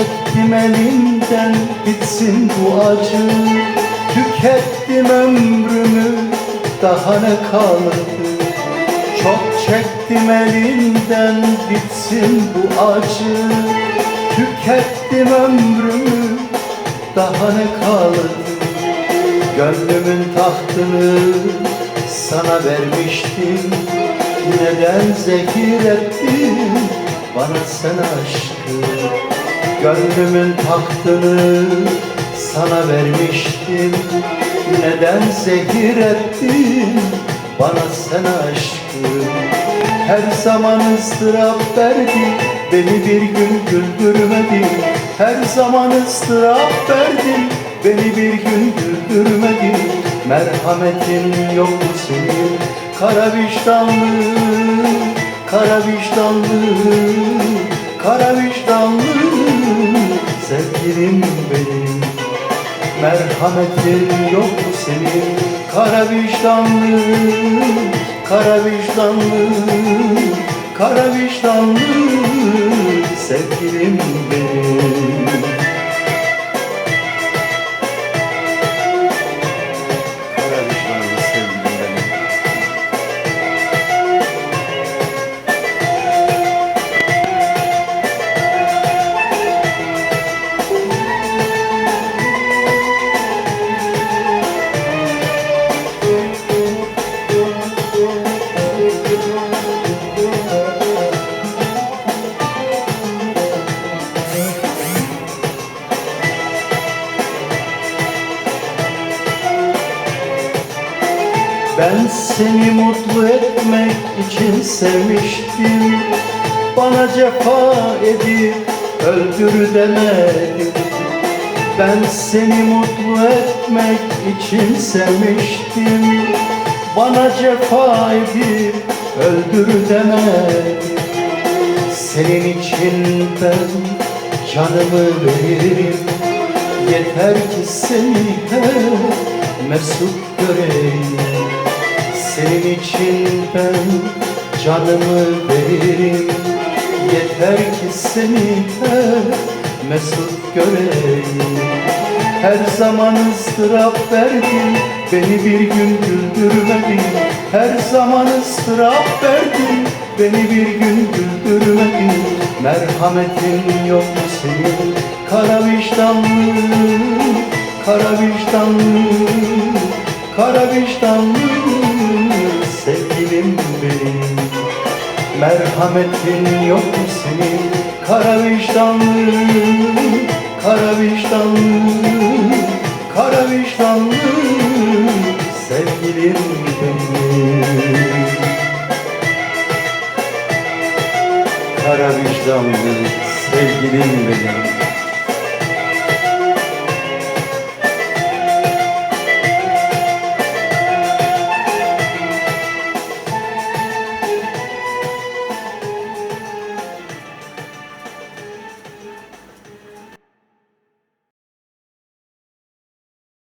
Tükettim elinden bitsin bu acı. Tükettim ömrümü daha ne kaldı? Çok çektim elinden bitsin bu acı. Tükettim ömrümü daha ne kaldı? Gönlümün tahtını sana vermiştim. Neden zehir ettin bana sen aşkı Gönlümün tahtını sana vermiştim. Neden zehir ettin bana sen aşkı Her zaman ıstırap verdin Beni bir gün güldürmedin Her zaman ıstırap verdin Beni bir gün güldürmedin Merhametin yok mu senin? Kara vicdanlı Kara vicdanlı Kara vicdanlı Sevgilim benim. Merhametin yok senin. Kara vicdanlı Kara vicdanlı Kara vicdanlı Sevgilim benim Ben seni mutlu etmek için sevmiştim. Bana cefa edip öldür demedim. Ben seni mutlu etmek için sevmiştim. Bana cefa edip öldür demedim. Senin için ben canımı veririm. Yeter ki seni hep mesut göreyim Senin için ben canımı veririm. Yeter ki seni hep mesut göreyim. Her zaman ıstırap verdin Beni bir gün güldürmedin. Her zaman ıstırap verdin Beni bir gün güldürmedin. Merhametin yok mu senin? Kara vicdanlı Kara vicdanlı Kara vicdanlı Benim Merhametin yok mu senin? Kara vicdanlı Kara vicdanlı Kara vicdanlı Sevgilim benim. Kara vicdanlı sevgilim benim